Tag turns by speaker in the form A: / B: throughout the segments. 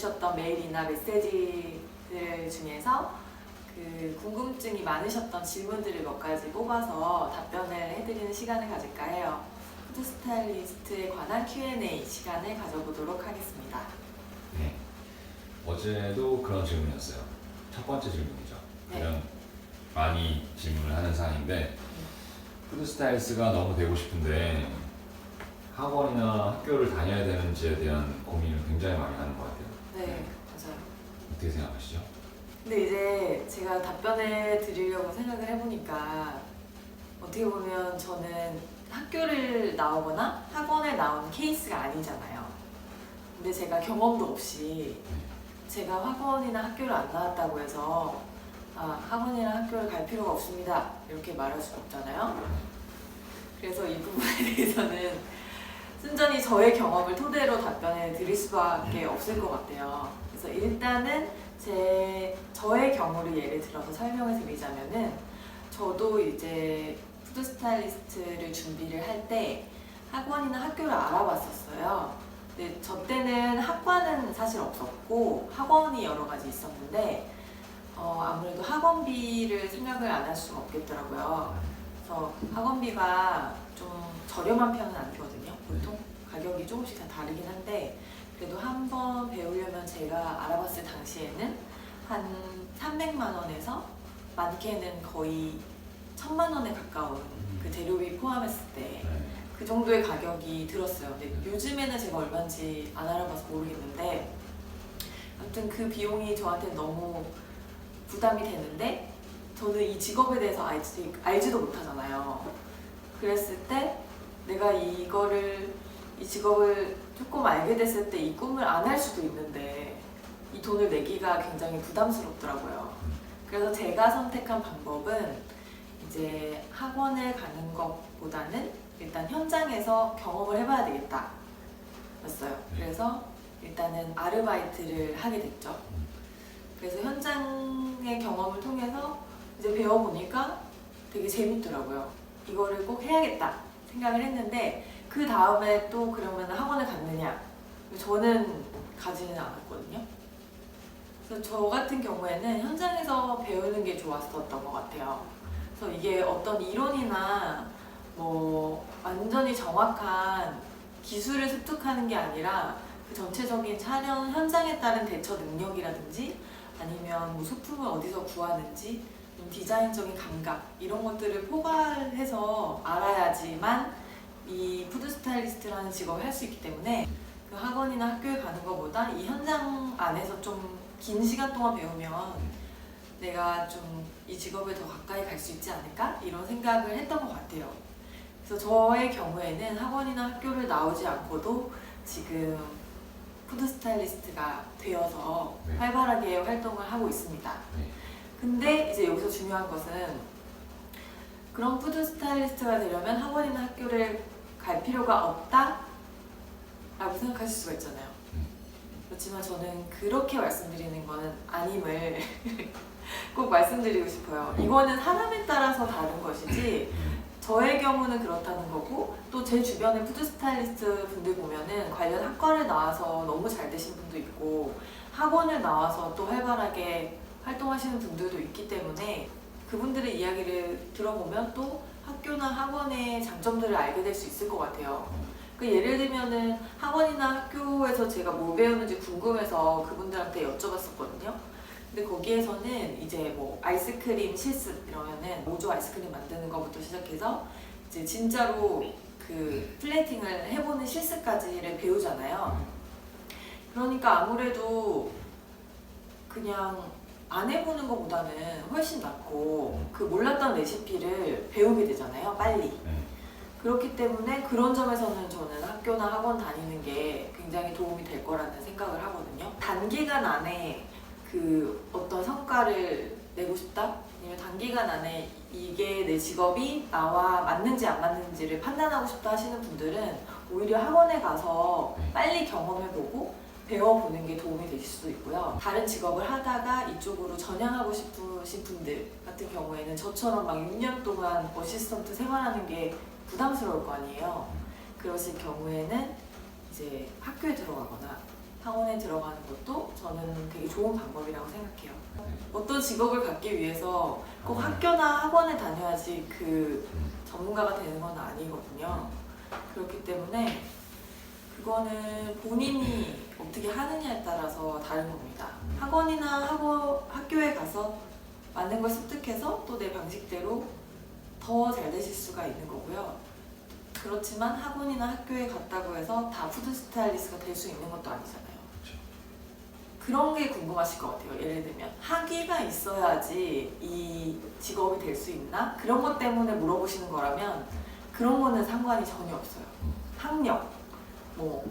A: 보내주셨던 메일이나 메시지들 중에서 그 궁금증이 많으셨던 질문들을 몇 가지 뽑아서 답변을 해드리는 시간을 가질까 해요. 푸드 스타일리스트에 관한 Q&A 시간을 가져보도록 하겠습니다. 네.
B: 어제도 그런 질문이었어요. 첫 번째 질문이죠. 네. 가장 많이 질문을 하는 사항인데 푸드 스타일스가 너무 되고 싶은데 학원이나 학교를 다녀야 되는지에 대한 고민을 굉장히 많이 하는 것 같아요. 어떻게 생각하시죠?
A: 근데 이제 제가 답변을 드리려고 생각을 해보니까 어떻게 보면 저는 학교를 나오거나 학원에 나온 케이스가 아니잖아요. 근데 제가 경험도 없이 네. 제가 학원이나 학교를 안 나왔다고 해서 아, 학원이나 학교를 갈 필요가 없습니다. 이렇게 말할 수가 없잖아요. 네. 그래서 이 부분에 대해서는 저의 경험을 토대로 답변해 드릴 수밖에 네. 없을 것 같아요. 그래서 일단은 제 저의 경우를 예를 들어서 설명을 드리자면은 저도 이제 푸드 스타일리스트를 준비를 할 때 학원이나 학교를 알아봤었어요. 근데 저 때는 학과는 사실 없었고 학원이 여러 가지 있었는데 어, 아무래도 학원비를 생각을 안 할 수가 없겠더라고요. 네. 그래서 학원비가 좀 저렴한 편은 아니거든요, 보통. 가격이 조금씩 다 다르긴 한데 그래도 한번 배우려면 제가 알아봤을 당시에는 한 300만 원에서 많게는 거의 1000만 원에 가까운 그 음. 재료비 포함했을 때그 네. 정도의 가격이 들었어요. 근데 요즘에는 제가 얼마인지 안 알아봐서 모르겠는데 아무튼 그 비용이 저한테 너무 부담이 되는데 저는 이 직업에 대해서 알지, 알지도 못하잖아요. 그랬을 때 내가 이거를 이 직업을 조금 알게 됐을 때 이 꿈을 안 할 수도 있는데 이 돈을 내기가 굉장히 부담스럽더라고요. 그래서 제가 선택한 방법은 이제 학원을 가는 것보다는 일단 현장에서 경험을 해봐야 되겠다. 였어요. 네. 그래서 일단은 아르바이트를 하게 됐죠. 그래서 현장의 경험을 통해서 이제 배워보니까 되게 재밌더라고요. 이거를 꼭 해야겠다 생각을 했는데 그 다음에 또 그러면 학원을 갔느냐? 저는 가지는 않았거든요. 그래서 저 같은 경우에는 현장에서 배우는 게 좋았었던 것 같아요. 그래서 이게 어떤 이론이나 뭐 완전히 정확한 기술을 습득하는 게 아니라 그 전체적인 촬영 현장에 따른 대처 능력이라든지 아니면 뭐 소품을 어디서 구하는지 디자인적인 감각 이런 것들을 포괄해서 알아야지만 이 푸드 스타일리스트라는 직업을 할 수 있기 때문에 그 학원이나 학교에 가는 것보다 이 현장 안에서 좀 긴 시간 동안 배우면 내가 좀 이 직업에 더 가까이 갈 수 있지 않을까 이런 생각을 했던 것 같아요. 그래서 저의 경우에는 학원이나 학교를 나오지 않고도 지금 푸드 스타일리스트가 되어서 네. 활발하게 활동을 하고 있습니다. 네. 근데 이제 여기서 중요한 것은 그런 푸드 스타일리스트가 되려면 학원이나 학교를 갈 필요가 없다? 라고 생각하실 수가 있잖아요. 그렇지만 저는 그렇게 말씀드리는 거는 아님을 꼭 말씀드리고 싶어요. 이거는 사람에 따라서 다른 것이지 저의 경우는 그렇다는 거고 또 제 주변에 푸드 스타일리스트 분들 보면은 관련 학과를 나와서 너무 잘 되신 분도 있고 학원을 나와서 또 활발하게 활동하시는 분들도 있기 때문에 그분들의 이야기를 들어보면 또 학교나 학원의 장점들을 알게 될 수 있을 것 같아요. 그 예를 들면은 학원이나 학교에서 제가 뭐 배우는지 궁금해서 그분들한테 여쭤봤었거든요. 근데 거기에서는 이제 뭐 아이스크림 실습 이러면은 모조 아이스크림 만드는 것부터 시작해서 이제 진짜로 그플래팅을 해보는 실습까지를 배우잖아요. 그러니까 아무래도 그냥 안 해보는 것보다는 훨씬 낫고 음. 그 몰랐던 레시피를 배우게 되잖아요 빨리 네. 그렇기 때문에 그런 점에서는 저는 학교나 학원 다니는 게 굉장히 도움이 될 거라는 생각을 하거든요 단기간 안에 그 어떤 성과를 내고 싶다 아니면 단기간 안에 이게 내 직업이 나와 맞는지 안 맞는지를 판단하고 싶다 하시는 분들은 오히려 학원에 가서 네. 빨리 경험해보고 배워보는 게 도움이 될 수도 있고요. 다른 직업을 하다가 이쪽으로 전향하고 싶으신 분들 같은 경우에는 저처럼 막 6년 동안 어시스턴트 생활하는 게 부담스러울 거 아니에요. 그러실 경우에는 이제 학교에 들어가거나 학원에 들어가는 것도 저는 되게 좋은 방법이라고 생각해요. 어떤 직업을 갖기 위해서 꼭 음. 학교나 학원에 다녀야지 그 음. 전문가가 되는 건 아니거든요. 그렇기 때문에 그거는 본인이 어떻게 하느냐에 따라서 다른 겁니다. 학원이나 학원, 학교에 가서 맞는 걸 습득해서 또 내 방식대로 더 잘 되실 수가 있는 거고요. 그렇지만 학원이나 학교에 갔다고 해서 다 푸드 스타일리스트가 될 수 있는 것도 아니잖아요. 그런 게 궁금하실 것 같아요. 예를 들면 학위가 있어야지 이 직업이 될 수 있나? 그런 것 때문에 물어보시는 거라면 그런 거는 상관이 전혀 없어요. 학력, 뭐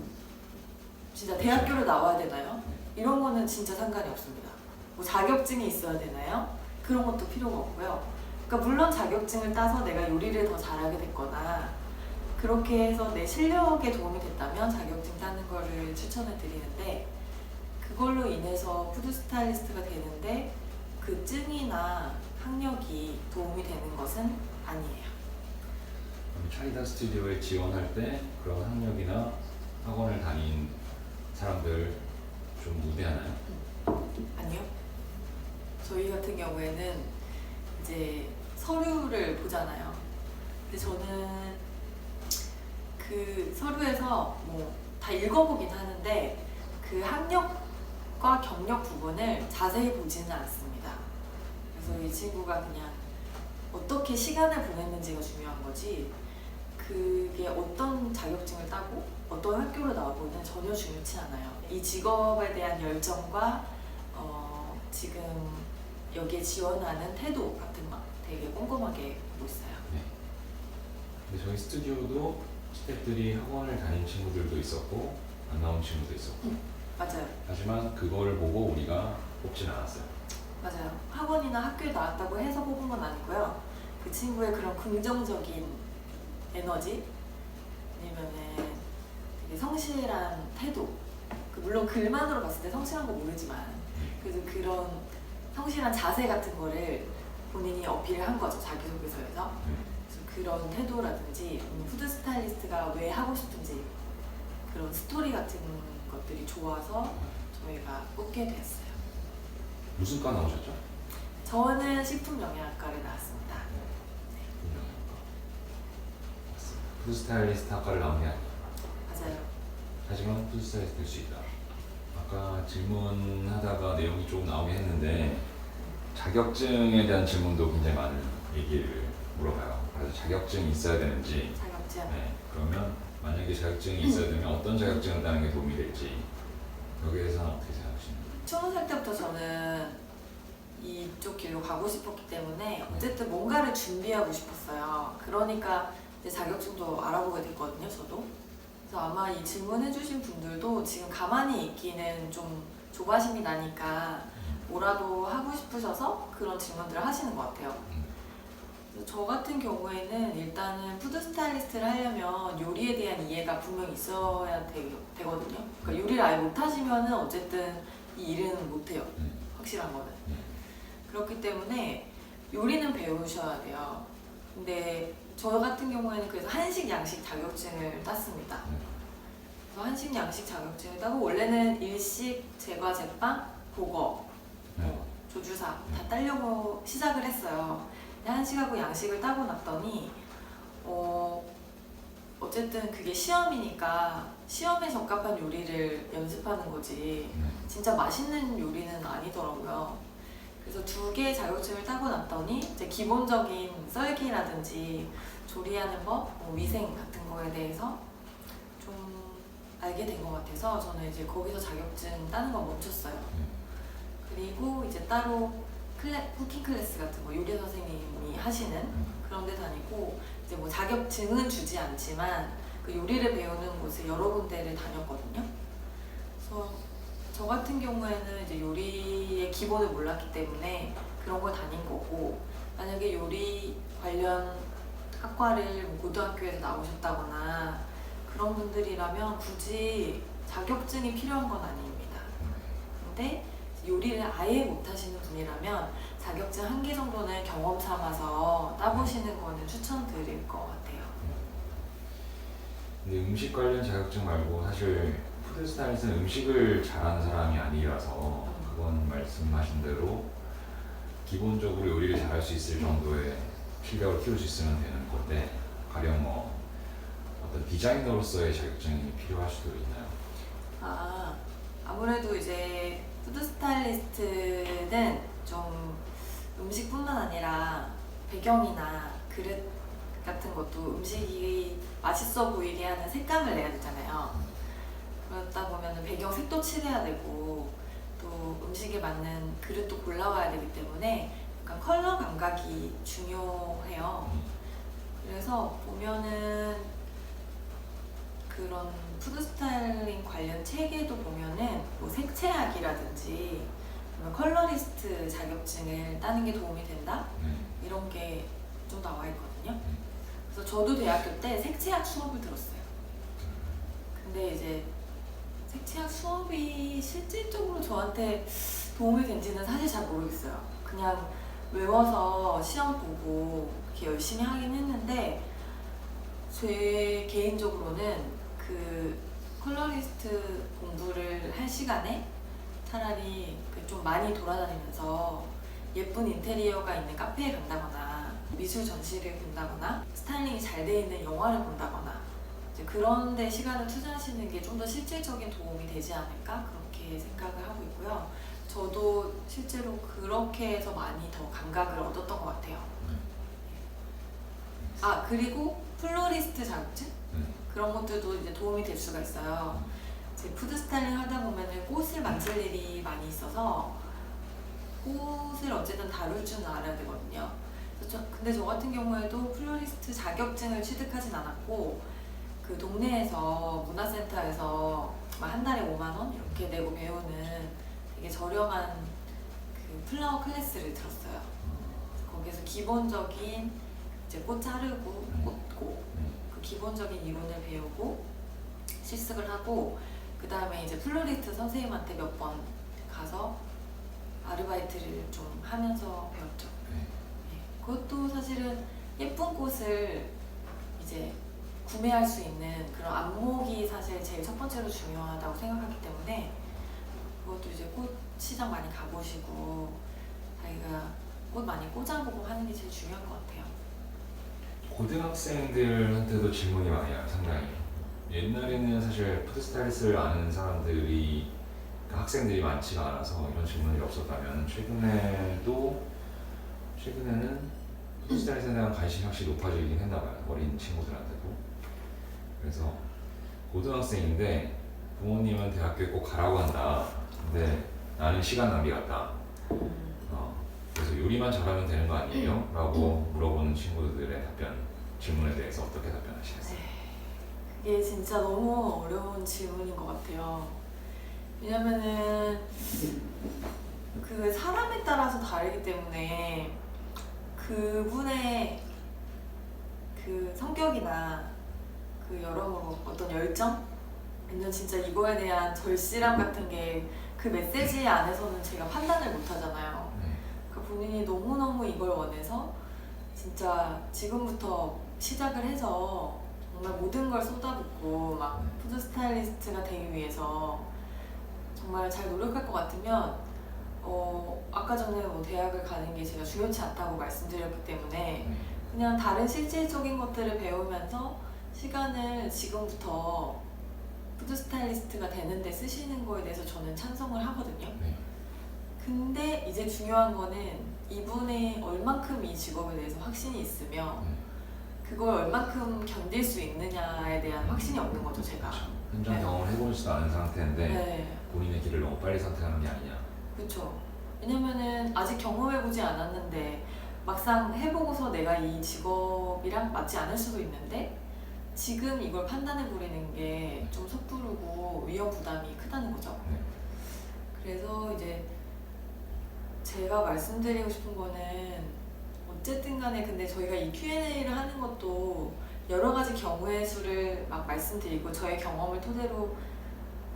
A: 진짜 대학교를 나와야 되나요? 이런 거는 진짜 상관이 없습니다. 뭐 자격증이 있어야 되나요? 그런 것도 필요가 없고요. 그러니까 물론 자격증을 따서 내가 요리를 더 잘하게 됐거나 그렇게 해서 내 실력에 도움이 됐다면 자격증 따는 거를 추천해 드리는데 그걸로 인해서 푸드 스타일리스트가 되는데 그 증이나 학력이 도움이 되는 것은 아니에요.
B: 차이다 스튜디오에 지원할 때 그런 학력이나 학원을 다닌 사람들 좀무대하나요
A: 아니요. 저희 같은 경우에는 이제 서류를 보잖아요. 근데 저는 그 서류에서 뭐 다 읽어보긴 하는데 그 학력과 경력 부분을 자세히 보지는 않습니다. 그래서 이 친구가 그냥 어떻게 시간을 보냈는지가 중요한 거지 그게 어떤 자격증을 따고 어떤 학교로 나오고는 전혀 중요치 않아요. 이 직업에 대한 열정과 어, 지금 여기에 지원하는 태도 같은 막 되게 꼼꼼하게 보고 있어요. 네.
B: 근데 저희 스튜디오도 스태프들이 학원을 다닌 친구들도 있었고 안 나온 친구도 있었고 음, 맞아요. 하지만 그거를 보고 우리가 뽑진 않았어요.
A: 맞아요. 학원이나 학교에 나왔다고 해서 뽑은 건 아니고요. 그 친구의 그런 긍정적인 에너지 아니면은 되게 성실한 태도 그 물론 글만으로 봤을 때 성실한 거 모르지만 그래서 그런 성실한 자세 같은 거를 본인이 어필을 한 거죠 자기소개서에서 그래서 그런 태도라든지 푸드 스타일리스트가 왜 하고 싶은지 그런 스토리 같은 것들이 좋아서 저희가 뽑게 됐어요
B: 무슨 과 나오셨죠?
A: 저는 식품 영양학과를 나왔습니다.
B: 푸드스타일리스트 학과를 나온 게 아니야. 맞아요. 하지만 푸드스타일리스트 될수 있다. 아까 질문하다가 내용이 조금 나오긴 했는데 자격증에 대한 질문도 굉장히 많은 얘기를 물어봐요. 그래서 자격증이 있어야 되는지
A: 자격증. 네,
B: 그러면 만약에 자격증이 있어야 되면 어떤 자격증을 따는 게 도움이 될지 여기에 서 어떻게 생각하시나요?
A: 스무 살 때부터 저는 이쪽 길로 가고 싶었기 때문에 네. 어쨌든 뭔가를 준비하고 싶었어요. 그러니까 이제 자격증도 알아보게 됐거든요, 저도. 그래서 아마 이 질문해주신 분들도 지금 가만히 있기는 좀 조바심이 나니까 뭐라도 하고 싶으셔서 그런 질문들을 하시는 것 같아요. 저 같은 경우에는 일단은 푸드 스타일리스트를 하려면 요리에 대한 이해가 분명히 있어야 되, 거든요 그러니까 요리를 아예 못하시면 어쨌든 이 일은 못해요. 음. 확실한 거는. 음. 그렇기 때문에 요리는 배우셔야 돼요. 근데 저 같은 경우에는 그래서 한식 양식 자격증을 땄습니다. 네. 그래서 한식 양식 자격증을 따고 원래는 일식 제과 제빵 고거 네. 뭐 조주사 다 따려고 시작을 했어요. 한식하고 양식을 따고 났더니 어 어쨌든 그게 시험이니까 시험에 적합한 요리를 연습하는 거지 네. 진짜 맛있는 요리는 아니더라고요. 그래서 두 개의 자격증을 따고 났더니 이제 기본적인 썰기라든지 조리하는 법, 뭐 위생 같은 거에 대해서 좀 알게 된 것 같아서 저는 이제 거기서 자격증 따는 거 멈췄어요. 그리고 이제 따로 클래, 쿠킹 클래스 같은 거 요리 선생님이 하시는 그런 데 다니고 이제 뭐 자격증은 주지 않지만 그 요리를 배우는 곳에 여러 군데를 다녔거든요. 그래서 저 같은 경우에는 이제 요리의 기본을 몰랐기 때문에 그런 걸 다닌 거고 만약에 요리 관련 학과를 뭐 고등학교에서 나오셨다거나 그런 분들이라면 굳이 자격증이 필요한 건 아닙니다. 근데 요리를 아예 못하시는 분이라면 자격증 한 개 정도는 경험 삼아서 따보시는 거는 추천드릴 것 같아요.
B: 근데 음식 관련 자격증 말고 사실 프리스타일스는 음식을 잘하는 사람이 아니라서 그건 말씀하신 대로 기본적으로 요리를 잘할 수 있을 정도의 실력을 키울 수 있으면 되는 건데 가령 뭐 어떤 디자이너로서의 자격증이 필요할 수도 있나요?
A: 아 아무래도 이제 푸드 스타일리스트는 좀 음식뿐만 아니라 배경이나 그릇 같은 것도 음식이 맛있어 보이게 하는 색감을 내야 되잖아요. 그러다 보면 배경 색도 칠해야 되고 또 음식에 맞는 그릇도 골라와야 되기 때문에 약간 컬러 감각이 중요해요. 그래서 보면은 그런 푸드 스타일링 관련 책에도 보면은 뭐 색채학이라든지 컬러리스트 자격증을 따는 게 도움이 된다 네. 이런 게 좀 나와 있거든요. 네. 그래서 저도 대학교 때 색채학 수업을 들었어요. 음. 근데 이제 색채학 수업이 실질적으로 저한테 도움이 된지는 사실 잘 모르겠어요. 그냥 외워서 시험 보고 이렇게 열심히 하긴 했는데 제 개인적으로는 그 컬러리스트 공부를 할 시간에 차라리 그 좀 많이 돌아다니면서 예쁜 인테리어가 있는 카페에 간다거나 미술 전시를 본다거나 스타일링이 잘 돼 있는 영화를 본다거나 그런데 시간을 투자하시는 게 좀 더 실질적인 도움이 되지 않을까 그렇게 생각을 하고 있고요. 저도 실제로 그렇게 해서 많이 더 감각을 얻었던 것 같아요. 음. 아 그리고 플로리스트 자격증 음. 그런 것들도 이제 도움이 될 수가 있어요. 제 푸드 스타일링 하다 보면 꽃을 만질 일이 많이 있어서 꽃을 어쨌든 다룰 줄은 알아야 되거든요. 저, 근데 저 같은 경우에도 플로리스트 자격증을 취득하진 않았고 그 동네에서 문화센터에서 한 달에 5만 원 이렇게 내고 배우는 되게 저렴한 그 플라워 클래스를 들었어요. 거기에서 기본적인 이제 꽃 자르고 꽃고 그 기본적인 이론을 배우고 실습을 하고 그 다음에 이제 플로리스트 선생님한테 몇 번 가서 아르바이트를 좀 하면서 배웠죠. 네. 네. 그것도 사실은 예쁜 꽃을 이제 구매할 수 있는 그런 안목이 사실 제일 첫 번째로 중요하다고 생각하기 때문에 그것도 이제 꽃 시장 많이 가보시고 자기가 꽃 많이 꽂아보고 하는 게 제일 중요한 것 같아요.
B: 고등학생들한테도 질문이 많이 와요, 상당히. 옛날에는 사실 푸드스타일스를 아는 사람들이 그러니까 학생들이 많지가 않아서 이런 질문이 없었다면 최근에도 최근에는 푸드스타일스에 대한 관심이 확실히 높아지긴 했나 봐요, 어린 친구들한테. 그래서 고등학생인데 부모님은 대학교에 꼭 가라고 한다. 근데 나는 시간 낭비 같다. 음. 어, 그래서 요리만 잘하면 되는 거 아니에요? 음. 라고 물어보는 친구들의 답변, 질문에 대해서 어떻게 답변하시겠어요? 네.
A: 그게 진짜 너무 어려운 질문인 것 같아요. 왜냐면은 그 사람에 따라서 다르기 때문에 그분의 그 성격이나 그 여러 어떤 열정? 왜냐면 진짜 이거에 대한 절실함 같은 게 그 메시지 안에서는 제가 판단을 못 하잖아요. 네. 그 그러니까 본인이 너무너무 이걸 원해서 진짜 지금부터 시작을 해서 정말 모든 걸 쏟아붓고 막 네. 푸드 스타일리스트가 되기 위해서 정말 잘 노력할 것 같으면 어, 아까 전에 뭐 대학을 가는 게 제가 중요치 않다고 말씀드렸기 때문에 네. 그냥 다른 실질적인 것들을 배우면서 시간을 지금부터 푸드 스타일리스트가 되는데 쓰시는 거에 대해서 저는 찬성을 하거든요. 네. 근데 이제 중요한 거는 이분의 얼만큼 이 직업에 대해서 확신이 있으며 네. 그걸 얼만큼 견딜 수 있느냐에 대한 확신이 없는 거죠, 제가. 그렇죠.
B: 현장 네. 경험을 해보지도 않은 상태인데 네. 본인의 길을 너무 빨리 선택하는 게 아니냐.
A: 그렇죠. 왜냐면은 아직 경험해보지 않았는데 막상 해보고서 내가 이 직업이랑 맞지 않을 수도 있는데 지금 이걸 판단해 버리는 게 좀 섣부르고 위험 부담이 크다는 거죠. 네. 그래서 이제 제가 말씀드리고 싶은 거는 어쨌든 간에 근데 저희가 이 Q&A를 하는 것도 여러 가지 경우의 수를 막 말씀드리고 저의 경험을 토대로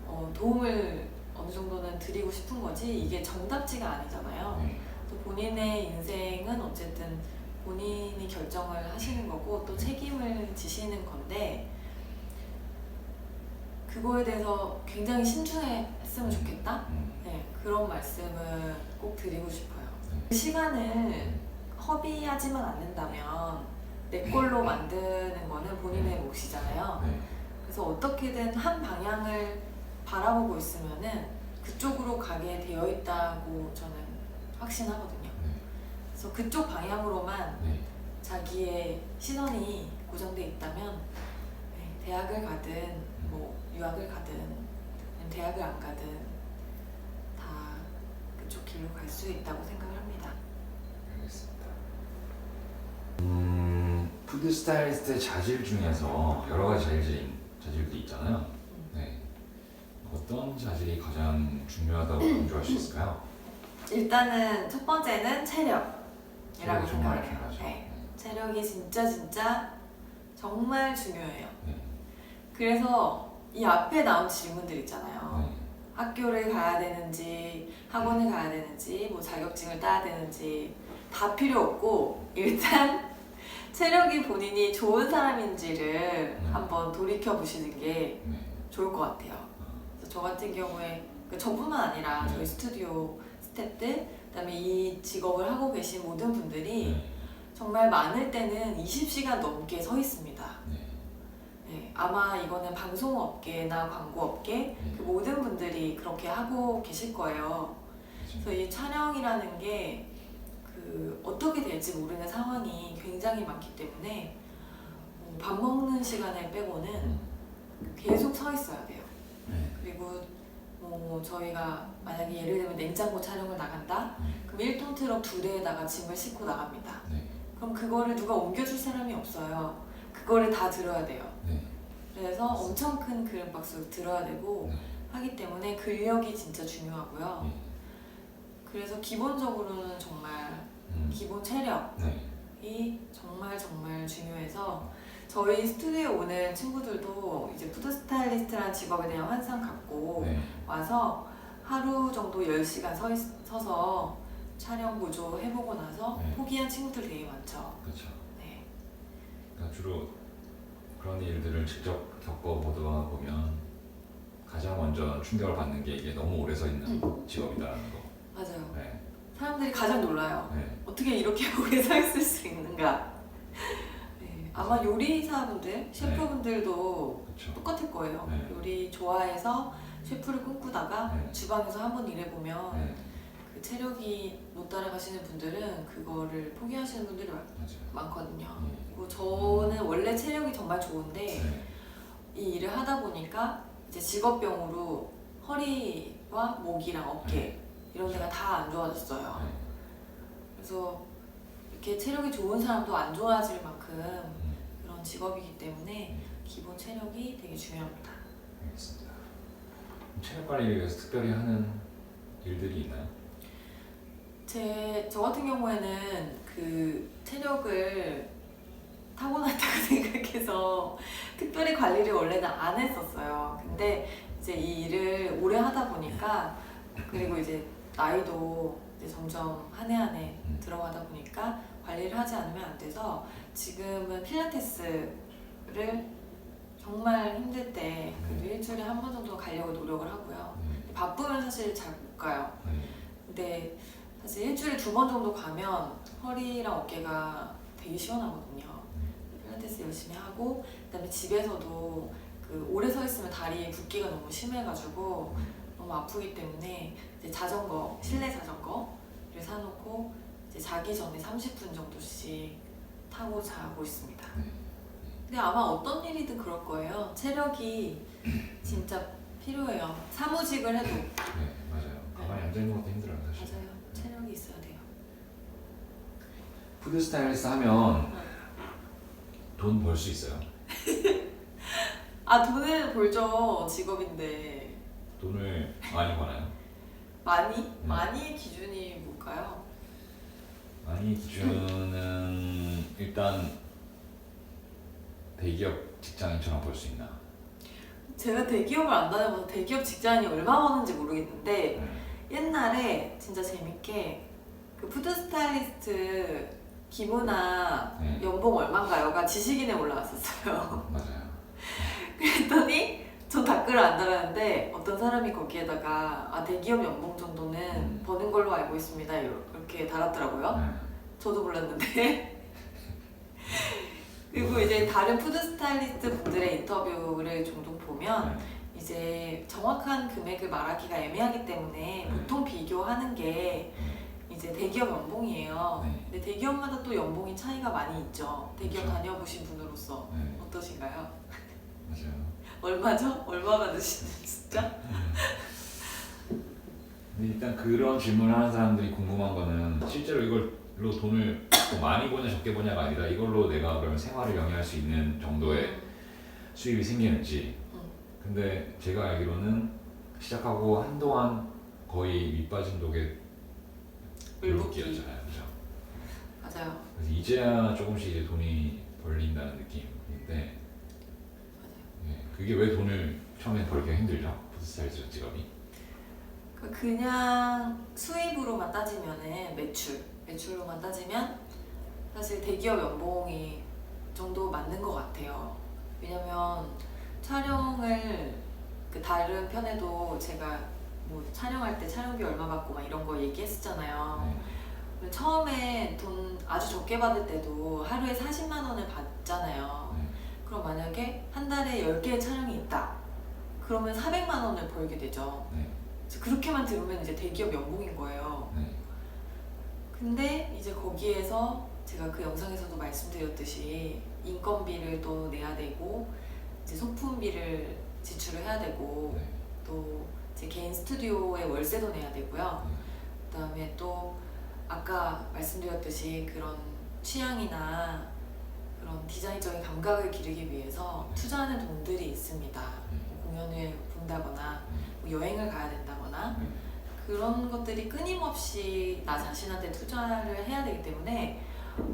A: 어, 도움을 어느 정도는 드리고 싶은 거지 이게 정답지가 아니잖아요. 네. 본인의 인생은 어쨌든 본인이 결정을 하시는 거고 또 책임을 지시는 건데 그거에 대해서 굉장히 신중했으면 좋겠다. 음. 네, 그런 말씀을 꼭 드리고 싶어요. 네. 시간을 허비하지만 않는다면 내 걸로 만드는 거는 본인의 네. 몫이잖아요. 네. 그래서 어떻게든 한 방향을 바라보고 있으면은 그쪽으로 가게 되어 있다고 저는 확신하거든요. 그래서 그쪽 방향으로만 네. 자기의 신원이 고정돼 있다면 네, 대학을 가든 뭐 유학을 가든 대학을 안 가든 다 그쪽 길로 갈 수 있다고 생각을 합니다. 알겠습니다.
B: 음, 푸드 스타일리스트의 자질 중에서 여러 가지 자질, 자질들 있잖아요. 음. 네. 어떤 자질이 가장 중요하다고 강조할 수 있을까요?
A: 일단은 첫 번째는 체력. 이라고 정말 중요하죠. 네. 재력이 진짜 진짜 정말 중요해요. 네. 그래서 이 앞에 나온 질문들 있잖아요. 네. 학교를 가야 되는지, 학원을 가야 되는지, 뭐 자격증을 따야 되는지 다 필요 없고 일단 체력이 본인이 좋은 사람인지를 네. 한번 돌이켜 보시는 게 네. 좋을 것 같아요. 아. 그래서 저 같은 경우에 그 저뿐만 아니라 저희 네. 스튜디오 스태프들 그다음에 이 직업을 하고 계신 모든 분들이 네. 정말 많을 때는 20시간 넘게 서 있습니다. 네. 네, 아마 이거는 방송업계나 광고업계 네. 그 모든 분들이 그렇게 하고 계실 거예요. 그렇죠. 그래서 이 촬영이라는 게그 어떻게 될지 모르는 상황이 굉장히 많기 때문에 뭐 밥 먹는 시간을 빼고는 음. 계속 서 있어야 돼요. 네. 그리고 뭐 저희가 만약에 예를 들면 냉장고 촬영을 나간다? 그럼 1톤 트럭 두 대에다가 짐을 싣고 나갑니다. 네. 그럼 그거를 누가 옮겨줄 사람이 없어요. 그거를 다 들어야 돼요. 네. 그래서 엄청 큰그림박스를 들어야 되고 네. 하기 때문에 근력이 진짜 중요하고요. 네. 그래서 기본적으로는 정말 음. 기본 체력이 네. 정말 정말 중요해서 음. 저희 스튜디오 오는 친구들도 이제 푸드 스타일리스트란 직업에 대한 환상 갖고 네. 와서 하루 정도 10시간 서 있, 서서 촬영 구조 해보고 나서 네. 포기한 친구들 되게 많죠.
B: 그렇죠. 네. 그러니까 주로 그런 일들을 직접 겪어보다 보면 가장 먼저 충격을 받는 게 이게 너무 오래 서 있는 음. 직업이다라는 거.
A: 맞아요. 네. 사람들이 가장 놀라요. 네. 어떻게 이렇게 오래 서 있을 수 있는가. 아마 요리사분들, 네. 셰프분들도 그 똑같을 거예요. 네. 요리 좋아해서 셰프를 꿈꾸다가 네. 주방에서 한번 일해보면 네. 그 체력이 못 따라가시는 분들은 그거를 포기하시는 분들이 많, 맞아요. 많거든요. 네. 그리고 저는 원래 체력이 정말 좋은데 네. 이 일을 하다 보니까 이제 직업병으로 허리와 목이랑 어깨 네. 이런 데가 다 안 좋아졌어요. 네. 그래서 이렇게 체력이 좋은 사람도 안 좋아질 만큼 직업이기 때문에 기본 체력이 되게 중요합니다.
B: 알겠습니다. 체력 관리를 위해서 특별히 하는 일들이 있나요?
A: 제, 저 같은 경우에는 그 체력을 타고났다고 생각해서 특별히 관리를 원래는 안 했었어요. 근데 이제 이 일을 오래 하다 보니까 그리고 이제 나이도 이제 점점 한 해 한해 음. 들어가다 보니까 관리를 하지 않으면 안 돼서 지금은 필라테스를 정말 힘들 때 그래도 네. 일주일에 한 번 정도 가려고 노력을 하고요. 네. 바쁘면 사실 잘 못 가요. 네. 근데 사실 일주일에 두 번 정도 가면 허리랑 어깨가 되게 시원하거든요. 필라테스 열심히 하고 그다음에 집에서도 그 오래 서 있으면 다리 붓기가 너무 심해가지고 너무 아프기 때문에 이제 자전거 실내 자전거를 사놓고 이제 자기 전에 30분 정도씩 타고 자고 있습니다. 음. 근데 아마 어떤 일이든 그럴 거예요. 체력이 진짜 필요해요. 사무직을 해도 네,
B: 맞아요. 가만히 네. 앉아 있는 것도 힘들어요,
A: 사실. 맞아요. 체력이 있어야 돼요.
B: 푸드 스타일리스트 하면 네. 돈벌 수 있어요.
A: 아 돈을 벌죠 직업인데
B: 돈을 많이 벌어요.
A: 많이 음. 많이의 기준이 뭘까요?
B: 많이 기는 일단 대기업 직장인처럼 볼 수 있나?
A: 제가 대기업을 안 다녀봐서 대기업 직장인이 얼마 버는지 모르겠는데 음. 옛날에 진짜 재밌게 그 푸드 스타일리스트 기무나 네. 연봉 얼마인가요가 지식인에 올라왔었어요. 맞아요. 그랬더니 전 댓글을 안 달았는데 어떤 사람이 거기에다가 아 대기업 연봉 정도는 음. 버는 걸로 알고 있습니다 이러- 이렇게 달았더라고요. 네. 저도 몰랐는데. 그리고 이제 다른 푸드 스타일리스트 분들의 인터뷰를 종종 보면 네. 이제 정확한 금액을 말하기가 애매하기 때문에 네. 보통 비교하는 게 이제 대기업 연봉이에요. 근데 대기업마다 또 연봉이 차이가 많이 있죠. 대기업 그렇죠. 다녀보신 분으로서 네. 어떠신가요?
B: 맞아요.
A: 얼마죠? 얼마 받으시는 진짜?
B: 일단 그런 질문을 하는 사람들이 궁금한 거는 실제로 이걸로 돈을 많이 버냐 적게 버냐가 아니라 이걸로 내가 그러면 생활을 영위할 수 있는 정도의 수입이 생기는지. 근데 제가 알기로는 시작하고 한동안 거의 밑빠진 독에
A: 물붓기였잖아요, 그죠? 맞아요.
B: 그래서 이제야 조금씩 이제 돈이 벌린다는 느낌인데, 맞아요. 예, 그게 왜 돈을 처음에 벌기가 힘들죠? 부스타일즈 직업이?
A: 그냥 수입으로만 따지면 매출, 매출로만 따지면 사실 대기업 연봉이 정도 맞는 것 같아요. 왜냐면 촬영을 그 다른 편에도 제가 뭐 촬영할 때 촬영비 얼마 받고 막 이런 거 얘기했었잖아요. 네. 처음에 돈 아주 적게 받을 때도 하루에 40만 원을 받잖아요. 네. 그럼 만약에 한 달에 10개의 촬영이 있다. 그러면 400만 원을 벌게 되죠. 네. 그렇게만 들으면 이제 대기업 연봉인 거예요. 네. 근데 이제 거기에서 제가 그 영상에서도 말씀드렸듯이 인건비를 또 내야 되고 이제 소품비를 지출을 해야 되고 네. 또제 개인 스튜디오의 월세도 내야 되고요. 네. 그다음에 또 아까 말씀드렸듯이 그런 취향이나 그런 디자인적인 감각을 기르기 위해서 투자하는 돈들이 있습니다. 공연을 본다거나 네. 여행을 가야 된다거나 네. 그런 것들이 끊임없이 나 자신한테 투자를 해야 되기 때문에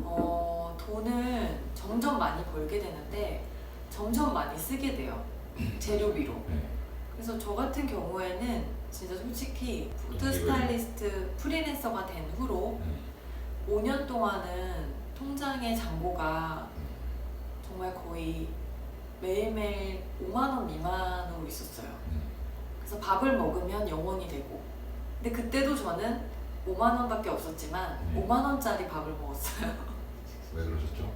A: 어, 돈을 점점 많이 벌게 되는데 점점 많이 쓰게 돼요. 음. 재료비로. 네. 그래서 저 같은 경우에는 진짜 솔직히 음, 푸드 스타일리스트 프리랜서가 된 후로 5년 동안은 통장의 잔고가 정말 거의 매일매일 5만 원 미만으로 있었어요. 그래서 밥을 먹으면 영원히 되고. 근데 그때도 저는 5만 원밖에 없었지만 네. 음. 5만 원짜리 밥을 먹었어요. 왜 그러셨죠?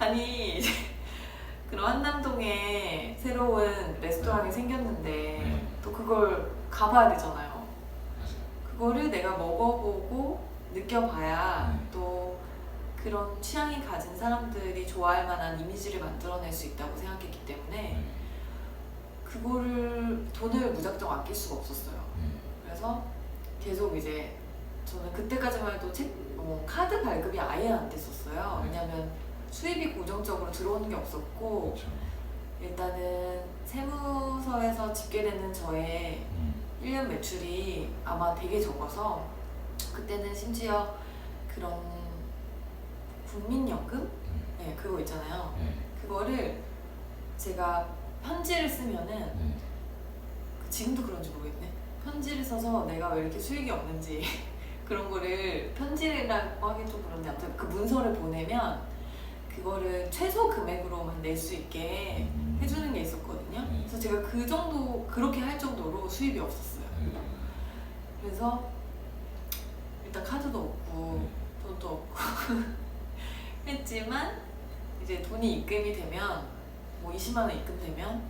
A: 아니 그런 한남동에 새로운 레스토랑이 네. 생겼는데 네. 또 그걸 가봐야 되잖아요. 맞아요. 그거를 내가 먹어보고 느껴봐야 네. 또 그런 취향이 가진 사람들이 좋아할 만한 이미지를 만들어낼 수 있다고 생각했기 때문에 네. 그거를 돈을 무작정 아낄 수가 없었어요. 음. 그래서 계속 이제 저는 그때까지만 해도 책, 뭐 카드 발급이 아예 안 됐었어요. 네. 왜냐면 수입이 고정적으로 들어오는 게 없었고 그렇죠. 일단은 세무서에서 집계되는 저의 1년 음. 매출이 아마 되게 적어서 그때는 심지어 그런 국민연금? 음. 네, 그거 있잖아요. 네. 그거를 제가 편지를 쓰면은 음. 지금도 그런지 모르겠네. 편지를 써서 내가 왜 이렇게 수익이 없는지 그런 거를 편지라고 하긴 좀 그런데 아무튼 그 문서를 보내면 그거를 최소 금액으로만 낼 수 있게 음. 해주는 게 있었거든요. 음. 그래서 제가 그 정도 그렇게 할 정도로 수입이 없었어요. 음. 그래서 일단 카드도 없고 돈도 없고 했지만 이제 돈이 입금이 되면 뭐 20만 원 입금되면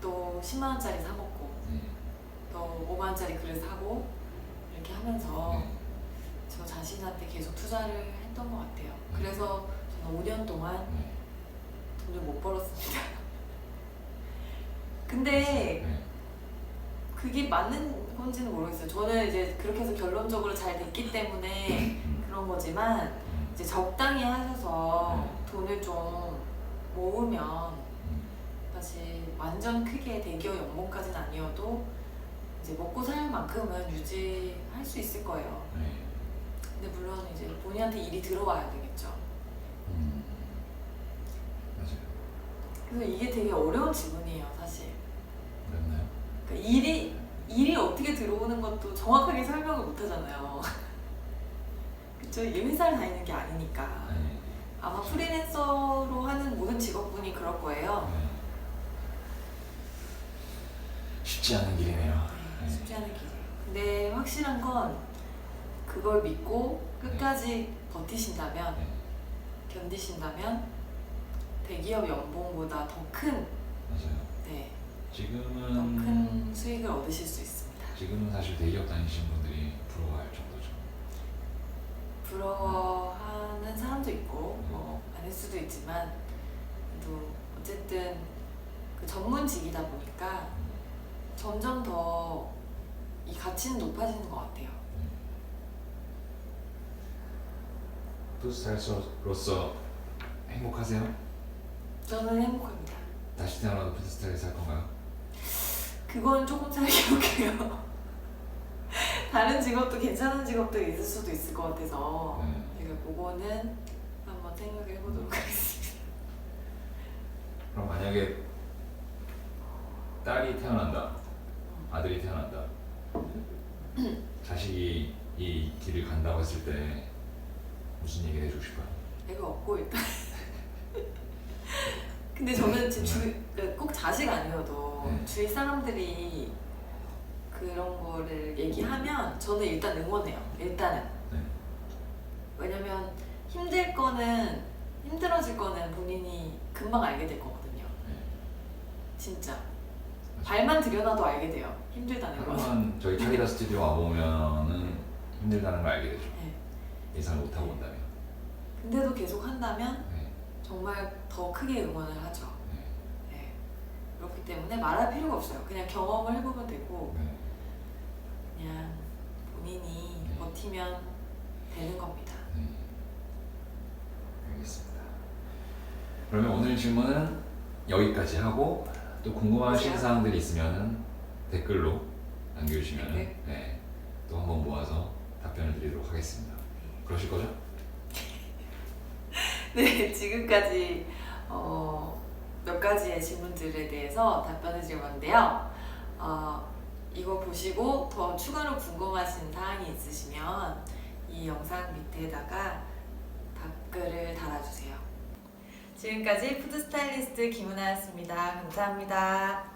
A: 또 10만 원짜리 사 먹고 음. 또 5만 원짜리 그릇 사고 이렇게 하면서 음. 저 자신한테 계속 투자를 했던 것 같아요. 음. 그래서 저는 5년 동안 돈을 못 벌었습니다. 근데 그게 맞는 건지는 모르겠어요. 저는 이제 그렇게 해서 결론적으로 잘 됐기 때문에 그런 거지만 이제 적당히 하셔서 돈을 좀 모으면 사실 완전 크게 대기업 연봉까지는 아니어도 이제 먹고 살 만큼은 유지할 수 있을 거예요. 네. 근데 물론 이제 본인한테 일이 들어와야 되겠죠. 음. 맞아요. 그래서 이게 되게 어려운 질문이에요, 사실. 그랬나요? 그러니까 일이 일이 어떻게 들어오는 것도 정확하게 설명을 못 하잖아요. 그쵸? 이 회사를 다니는 게 아니니까. 네. 아마 프리랜서로 하는 모든 직업군이 그럴 거예요. 네.
B: 쉽지 않은 길이네요.
A: 네, 네. 쉽지 않은 길. 근데 확실한 건 그걸 믿고 끝까지 네. 버티신다면 네. 견디신다면 대기업 연봉보다 더큰
B: 맞아요. 네, 지금은
A: 큰 수익을 얻으실 수 있습니다.
B: 지금은 사실 대기업 다니시는 분들이 부러워할 정도죠.
A: 부러워하는 사람도 있고 뭐 아닐 수도 있지만 또 어쨌든 그 전문직이다 보니까 음. 점점 더 이 가치는 높아지는 것 같아요.
B: 프스타일로서 행복하세요?
A: 저는 행복합니다.
B: 다시 태어나도 프로스타일 살 건가요?
A: 그건 조금 생각해볼게요 다른 직업도 괜찮은 직업도 있을 수도 있을 것 같아서 네. 제가 그거는 한번 생각해 보도록 음. 하겠습니다.
B: 그럼 만약에 딸이 태어난다. 아들이 태어난다. 자식이 이 길을 간다고 했을 때 무슨 얘기를 해주고 싶어요?
A: 애가 없고 일단. 근데 저는 지금 주, 네. 그 꼭 자식 아니어도 네. 주위 사람들이 그런 거를 얘기하면 저는 일단 응원해요. 일단은. 네. 왜냐면 힘들 거는 힘들어질 거는 본인이 금방 알게 될 거거든요. 네. 진짜. 발만 들여놔도 알게 돼요. 힘들다는
B: 거. 한번 저희 타기라 스튜디오 와보면은 힘들다는 걸 알게 되죠. 네. 예상을 못하고 온다면.
A: 근데도 계속 한다면 네. 정말 더 크게 응원을 하죠. 네. 네. 그렇기 때문에 말할 필요가 없어요. 그냥 경험을 해보면 되고 네. 그냥 본인이 네. 버티면 되는 겁니다. 네.
B: 알겠습니다. 그러면 오늘 질문은 여기까지 하고 또 궁금하신 사항들이 있으면 댓글로 남겨주시면 네. 네, 또 한번 모아서 답변을 드리도록 하겠습니다. 그러실 거죠?
A: 네, 지금까지 어, 몇 가지의 질문들에 대해서 답변을 드려봤데요 어, 이거 보시고 더 추가로 궁금하신 사항이 있으시면 이 영상 밑에다가 댓글을 달아주세요. 지금까지 푸드 스타일리스트 김은아였습니다. 감사합니다.